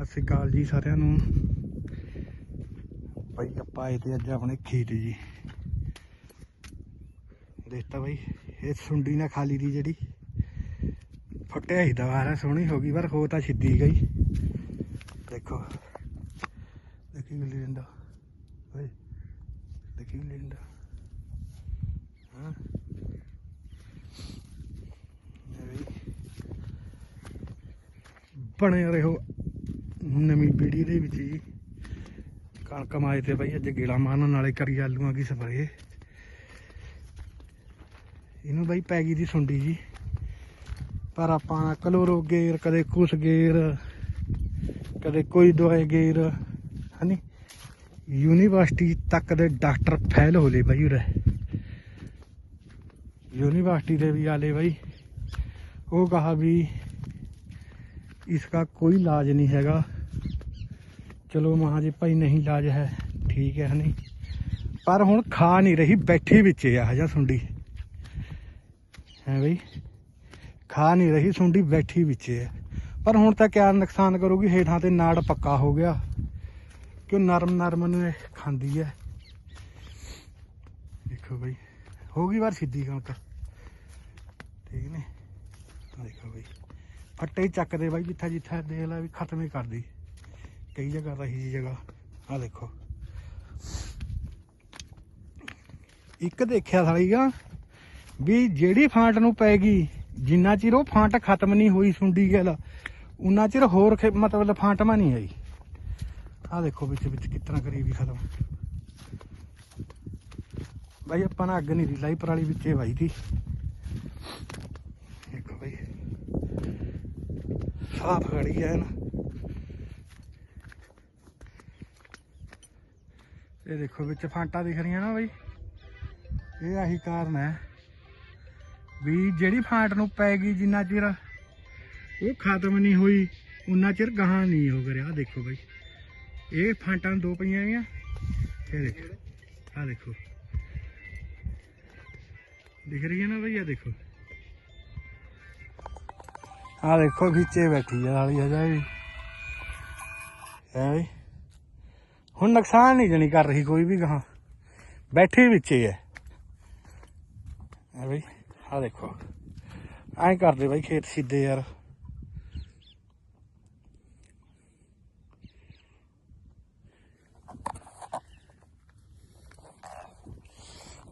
ਸਤਿ ਸ਼੍ਰੀ ਅਕਾਲ ਜੀ ਸਾਰਿਆਂ ਨੂੰ। ਭਾਈ ਆਪਾਂ ਆਏ ਤੇ ਅੱਜ ਆਪਣੇ ਖੇਤ ਜੀ। ਦੇਖਤਾ ਭਾਈ ਇਹ ਸੁੰਡੀ ਨਾ ਖਾਲੀ ਦੀ ਜਿਹੜੀ। ਫਟਿਆ ਹੀ ਦਵਾਰਾ ਸੋਹਣੀ ਹੋ ਗਈ, ਪਰ ਹੋ ਤਾਂ ਛਿੱਦੀ ਗਈ। ਦੇਖੋ, ਦੇਖੀ ਗੁੱਲੀ ਡੰਡਾ। ਓਏ, ਦੇਖੀ ਗੁੱਲੀ ਡੰਡਾ। ਹਾਂ। ਬਣੇ ਰਹੋ ਨਵੀਂ ਵੀਡੀਓ ਦੇ ਵਿੱਚ ਜੀ। ਕਣਕ ਮਾਏ ਤੇ ਬਈ ਅੱਜ ਗੇੜਾ ਮਾਰਨ ਨਾਲੇ ਕਰੀ ਆਲੂਆਂ ਕੀ ਸਪਰੇ ਇਹਨੂੰ ਬਈ ਪੈ ਗਈ ਦੀ ਸੁੰਡੀ ਜੀ। ਪਰ ਆਪਾਂ ਕਲੋਰੋ ਗੇਰ, ਕਦੇ ਕੁਸ ਗੇਰ, ਕਦੇ ਕੋਈ ਦਵਾਈ ਗੇਰ, ਹਨੀ? ਯੂਨੀਵਰਸਿਟੀ ਤੱਕ ਦੇ ਡਾਕਟਰ ਫੈਲ ਹੋ ਲਏ ਬਾਈ ਉਰੇ। ਯੂਨੀਵਰਸਿਟੀ ਦੇ ਵੀ ਆਲੇ ਬਾਈ, ਉਹ ਕਹਾ ਵੀ ਇਸ ਦਾ ਕੋਈ ਇਲਾਜ ਨਹੀਂ ਹੈਗਾ। ਚਲੋ ਮਹਾ ਜੀ, ਭਾਈ ਨਹੀਂ ਇਲਾਜ ਹੈ, ਠੀਕ ਹੈ ਨਹੀਂ ਪਰ ਹੁਣ ਖਾ ਨਹੀਂ ਰਹੀ, ਬੈਠੀ ਵਿੱਚ ਆ, ਹਜਾ ਸੁੰਡੀ। ਹੈ ਬਈ? ਖਾ ਨਹੀਂ ਰਹੀ, ਸੁੰਡੀ, ਬੈਠੀ ਵਿੱਚ ਆ। ਪਰ ਹੁਣ ਤਾਂ ਕਿਆ ਨੁਕਸਾਨ ਕਰੂਗੀ, ਹੇਠਾਂ ਤੇ ਨਾੜ ਪੱਕਾ ਹੋ ਗਿਆ। ਕਿ ਨਰਮ ਨਰਮ ਨੂੰ ਇਹ ਖਾਂਦੀ ਹੈ ਦੇਖੋ ਬਈ, ਹੋ ਗਈ ਵਾਰ ਸਿੱਧੀ ਕੰਮ ਤਾਂ ਠੀਕ ਨੇ? ਦੇਖੋ ਬਈ। ਫੱਟੇ ਹੀ ਚੱਕਦੇ ਬਾਈ ਜਿੱਥੇ ਜਿੱਥੇ ਦੇਖ ਲੈ ਵੀ ਖਤਮ ਕਰਦੀ। ਕਈ ਜਗ੍ਹਾ ਰਹੀ ਜੀ ਜਗ੍ਹਾ। ਆ ਦੇਖੋ। ਇੱਕ ਦੇਖਿਆ ਸਾਲੀਗਾ ਵੀ ਜਿਹੜੀ ਫਾਂਟ ਨੂੰ ਪੈ ਜਿੰਨਾ ਚਿਰ ਉਹ ਫਾਂਟ ਖਤਮ ਨਹੀਂ ਹੋਈ ਸੁੰਡੀ ਗੱਲ, ਉਨਾ ਚਿਰ ਹੋਰ ਮਤਲਬ ਫਾਂਟਮਾ ਨਹੀਂ ਆਈ। ਆ ਦੇਖੋ ਵਿੱਚ ਵਿੱਚ ਕਿਤਨਾ ਕਰੀਬੀ ਖਤਮ। ਬਾਈ ਆਪਾਂ ਨਾ ਅੱਗ ਨਹੀਂ ਲਾਈ ਪਰਾਲੀ ਵਿੱਚੇ ਵਾਈ ਤੀ ਦੇਖੋ ਬਾਈ ਸਾਫ਼ ਖੜੀ ਹੈ ਨਾ। ਇਹ ਦੇਖੋ ਵਿੱਚ ਫਾਂਟਾ ਦਿਖ ਰਹੀਆਂ ਨਾ ਬਈ। ਇਹ ਆਹੀ ਕਾਰਨ ਹੈ ਵੀ ਜਿਹੜੀ ਫਾਂਟ ਨੂੰ ਪੈ ਗਈ ਜਿੰਨਾ ਚਿਰ ਉਹ ਖਤਮ ਨਹੀਂ ਹੋਈ, ਉਨਾ ਚਿਰ ਗਾਹਾਂ ਨਹੀਂ ਹੋ ਗਿਆ ਆਹ ਦੇਖੋ ਬਈ। ਇਹ ਫਾਂਟਾਂ ਦੋ ਪਈਆਂ ਗਈਆਂ। ਇਹ ਦੇਖੋ। ਆਹ ਦੇਖੋ। ਦਿਖ ਰਹੀ ਹੈ ਨਾ ਬਈ ਆ ਦੇਖੋ। ਆ ਦੇਖੋ ਖਿੱਚੇ ਬੈਠੀ ਆ ਵਾਲੀ ਹਜਾ ਵੀ। ਹੈ ਵੀ। ਹੁਣ ਨੁਕਸਾਨ ਨਹੀਂ ਜਣੀ ਕਰ ਰਹੀ ਕੋਈ ਵੀ ਗਾਂ ਬੈਠੀ ਵਿੱਚੇ ਹੈ ਹੈ ਬਈ ਆ ਦੇਖੋ। ਐਂ ਕਰਦੇ ਬਾਈ ਖੇਤ ਸਿੱਧੇ ਯਾਰ।